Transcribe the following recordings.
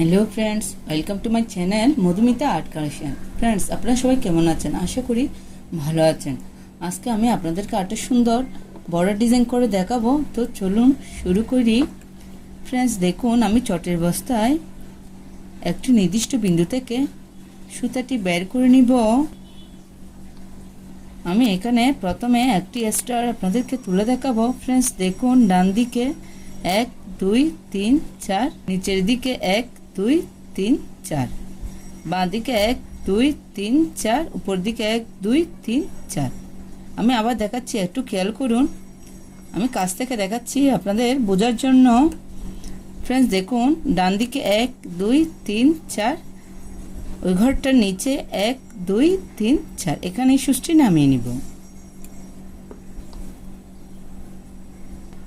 Hello friends welcome to my channel Madhumita art collection friends আপনারা সবাই কেমন আছেন? আশা করি ভালো আছেন। আজকে আমি আপনাদেরকে একটা সুন্দর বর্ডার ডিজাইন করে দেখাবো। তো চলুন শুরু করি। ফ্রেন্ডস দেখুন, আমি চটের বস্তায় একটি নির্দিষ্ট বিন্দু থেকে সুতাটি বের করে নিব। আমি এখানে প্রথমে একটি স্টার আপনাদেরকে তুলে দেখাবো। ফ্রেন্ডস দেখুন, ডান দিকে এক, দুই, তিন, চার, নিচের দিকে এক দুই, তিন, চার। বাঁ দিকে এক, দুই, তিন, চার। উপর দিকে এক, দুই, তিন, চার। আমি আবার দেখাচ্ছি, একটু খেয়াল করুন। আমি কাছ থেকে দেখাচ্ছি আপনাদের বোঝার জন্য। ফ্রেন্ডস দেখুন ডান দিকে এক, দুই, তিন, চার। ওই ঘরটার নিচে এক, দুই, তিন, চার। এখানে সুষ্টি নামিয়ে নিব।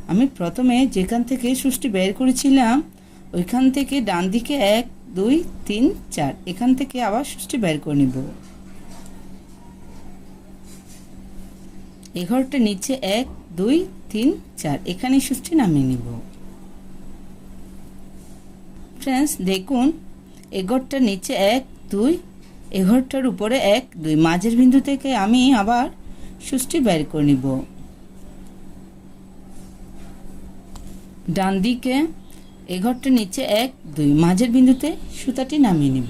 আমি প্রথমে যেখান থেকে সুষ্টি বের করেছিলাম ওইখান থেকে ডান দিকে এক, দুই, তিন, চার। এখান থেকে আবার সুষ্টি বের করে নিব। এই ঘরটা নিচে এক, দুই, তিন, চার। এখানে সুষ্টি নামিয়ে নিব। ফ্রেন্ডস দেখুন এ ঘরটার নিচে এক, দুই এ ঘরটার উপরে এক, দুই। মাঝের বিন্দু থেকে আমি আবার সুষ্টি বের করে নিব। ডান দিকে এ ঘরটার নিচে এক, দুই, মাঝের বিন্দুতে সুতাটি নামিয়ে নিব।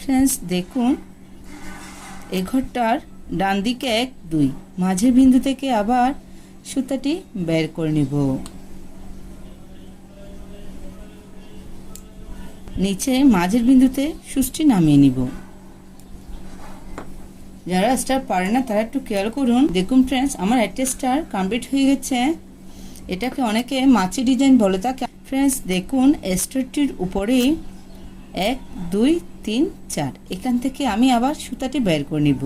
ফ্রেন্ডস দেখুন, এ ঘরটার ডান দিকে এক, দুই, মাঝের বিন্দু থেকে আবার সুতাটি বের করে নিব। নিচে মাঝের বিন্দুতে সুষ্টি নামিয়ে নিব। যারা স্টার পারে না, তারা একটু খেয়াল করুন। দেখুন ফ্রেন্ডস আমার একটা স্টার কমপ্লিট হয়ে গেছে। এটাকে অনেকে মাছি ডিজাইন বলে থাকে ফ্রেন্ডস দেখুন স্টারটির উপরে এক, দুই, তিন, চার। এখান থেকে আমি আবার সুতাটি বের করে নিব।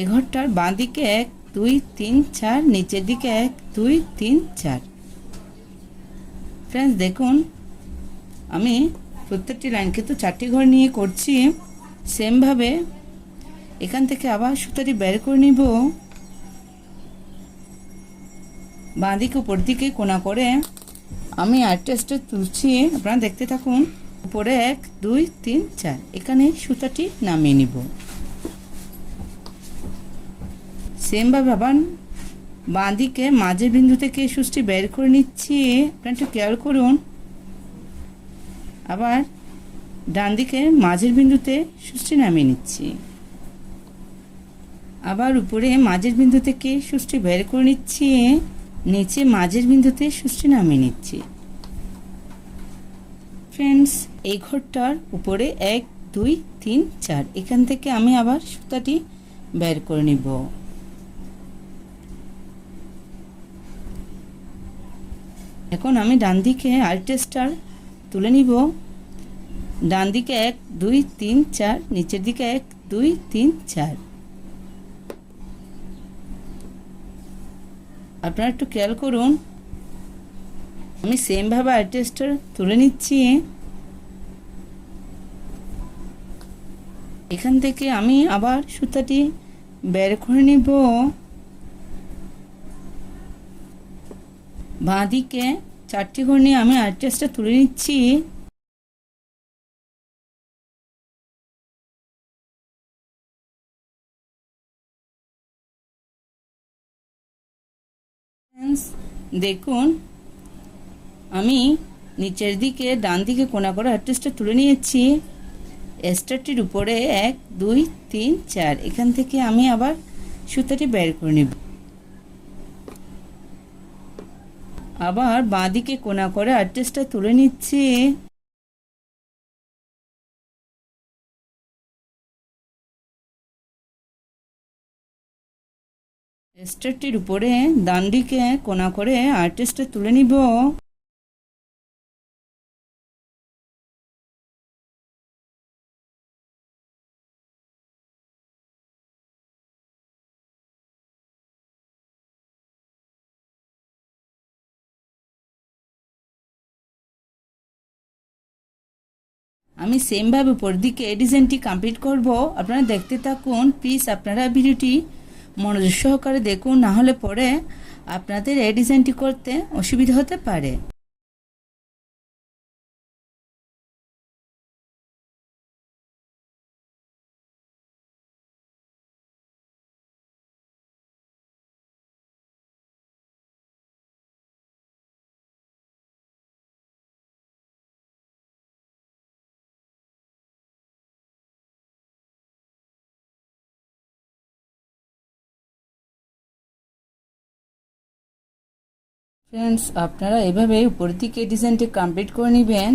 এ ঘরটার বাঁ দিকে এক, দুই, তিন, চার, নিচের দিকে এক, দুই, তিন, চার। ফ্রেন্ডস দেখুন, আমি প্রত্যেকটি লাইনকে তো চারটি ঘর নিয়ে করছি সেমভাবে এখান থেকে আবার সুতাটি বের করে নিব। বাঁ দিকে উপর দিকে কোনা করে আমি আরেকটা স্টেজ তুলছি, আপনারা দেখতে থাকুন। উপরে এক, দুই, তিন, চার, এখানে সুতাটি নামিয়ে নিব। সেমভাবে আবার বাঁ দিকে মাঝের বিন্দু থেকে সুষ্টি বের করে নিচ্ছি। আপনারা একটু খেয়াল করুন আবার ডান দিকে মাঝের বিন্দুতে সুষ্টি নামিয়ে নিচ্ছি। আবার উপরে মাঝের বিন্দু থেকে সুষ্টি বের করে নিচ্ছি, নিচে মাঝের বিন্দুতে সুষ্টি নামিয়ে নিচ্ছি। ফ্রেন্ডস, এই ঘরটার উপরে এক, দুই, তিন, চার, এখান থেকে আমি আবার সুতাটি বের করে নিব। এখন আমি ডান দিকে আরেকটা স্টার তুলে নিব। ডান দিকে এক, দুই, তিন, চার, নিচের দিকে এক, দুই, তিন, চার। আপনারা একটু খেয়াল করুন, আমি সেমভাবে আরেকটা স্টার তুলে নিচ্ছি। এখান থেকে আমি আবার সুতাটি বের করে নিব। বাঁ দিকে চারটি ঘর নিয়ে আমি আর্টেসটা তুলে নিচ্ছি। দেখুন, আমি নিচের দিকে, ডান দিকে কোনা করে আর্টিস্টটা তুলে নিয়েছি। স্টারটির উপরে এক, দুই, তিন, চার, এখান থেকে আমি আবার সুতাটি বের করে নেব। আবার বাঁদিকে কোনা করে আর্টিস্টটা তুলে নিচ্ছি। স্টারটির উপরে ডান দিকে কোনা করে আর্টিস্টটা তুলে নিব। আমি সেমভাবে উপর দিকে ডিজাইনটি কমপ্লিট করব। আপনারা দেখতে থাকুন প্লিজ আপনারা ভিডিওটি মনোযোগ সহকারে দেখুন, না হলে পরে আপনাদের এই ডিজাইনটি করতে অসুবিধা হতে পারে। ফ্রেন্ডস আপনারা এভাবে উপর দিকে ডিজাইনটি কমপ্লিট করে নেবেন।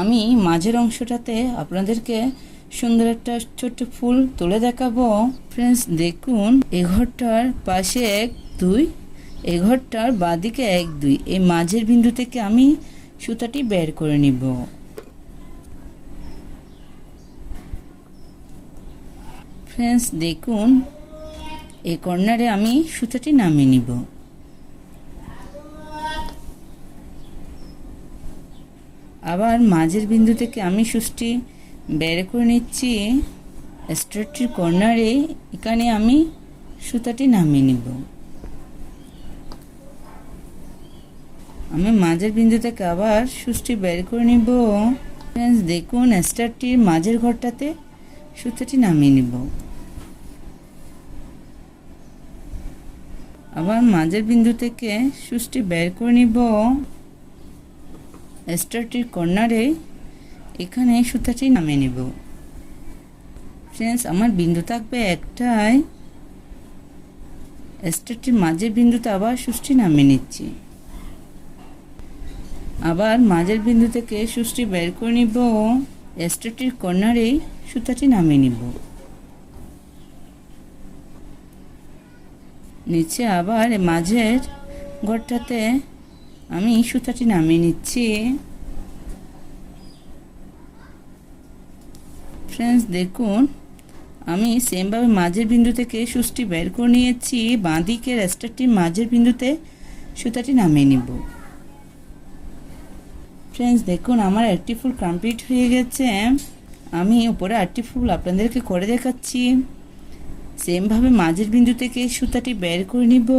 আমি মাঝের অংশটাতে আপনাদেরকে সুন্দর একটা ছোট্ট ফুল তুলে দেখাবো। ফ্রেন্ডস দেখুন, এ ঘরটার পাশে এক, দুই, এ ঘরটার বাঁদিকে এক, দুই। এই মাঝের বিন্দু থেকে আমি সুতাটি বের করে নিব। ফ্রেন্ডস দেখুন এই কর্নারে আমি সুতাটি নামিয়ে নিব। আবার মাঝের বিন্দু থেকে আমি সুষ্টি বের করে নিচ্ছি। স্ট্রেটটির কর্নারে, এখানে আমি সুতাটি নামিয়ে নিব। আমি মাঝের বিন্দু থেকে আবার সুষ্টি বের করে নিব। দেখুন স্টারটির মাঝের ঘরটাতে সুতাটি নামিয়ে নিব। আবার মাঝের বিন্দু থেকে সুষ্টি বের করে নিব। স্টারটির কর্নারে এখানে সুতাটি নামিয়ে নেব। ফ্রেন্ডস আমার বিন্দু থাকবে একটাই স্টারটির মাঝের বিন্দুতে আবার সুষ্টি নামিয়ে নিচ্ছি। আবার মাঝের বিন্দু থেকে সুষ্টি বের করে নিব। স্টারটির কর্নারে সুতাটি নামিয়ে নিব। নিচে আবার মাঝের ঘরটাতে আমি সুতাটি নামিয়ে নিচ্ছি। ফ্রেন্ডস দেখুন, আমি সেমভাবে মাঝের বিন্দু থেকে সুচটি বের করে নিয়েছি বাঁ দিকের স্টারটির মাঝের বিন্দুতে সুতাটি নামিয়ে নিব। ফ্রেন্ডস দেখুন, আমার একটি ফুল কমপ্লিট হয়ে গেছে। আমি উপরে আটটি ফুল আপনাদেরকে করে দেখাচ্ছি। সেমভাবে মাঝের বিন্দু থেকে সুতাটি বের করে নিব।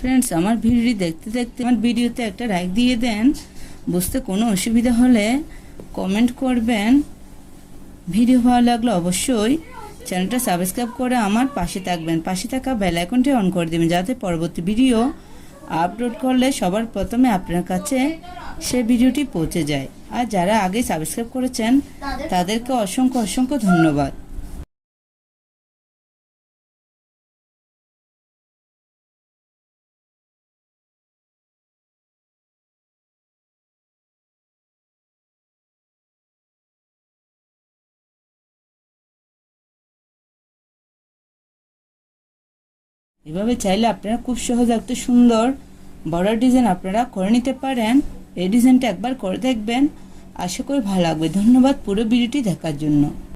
ফ্রেন্ডস আমার ভিডিওটি দেখতে দেখতে আমার ভিডিওতে একটা লাইক দিয়ে দেন। বুঝতে কোনো অসুবিধা হলে কমেন্ট করবেন। ভিডিও ভালো লাগলে অবশ্যই চ্যানেলটা সাবস্ক্রাইব করে আমার পাশে থাকবেন। পাশে থাকা বেল আইকনটি অন করে দেবেন যাতে পরবর্তী ভিডিও আপলোড করলে সবার প্রথমে আপনার কাছে সে ভিডিওটি পৌঁছে যায়। আর যারা আগে সাবস্ক্রাইব করেছেন, তাদেরকে অসংখ্য অসংখ্য ধন্যবাদ। এভাবে চাইলে আপনারা খুব সহজ একটা সুন্দর বড় ডিজাইন আপনারা করে নিতে পারেন। এই ডিজাইনটা একবার করে দেখবেন। আশা করি ভালো লাগবে। ধন্যবাদ পুরো ভিডিওটি দেখার জন্য।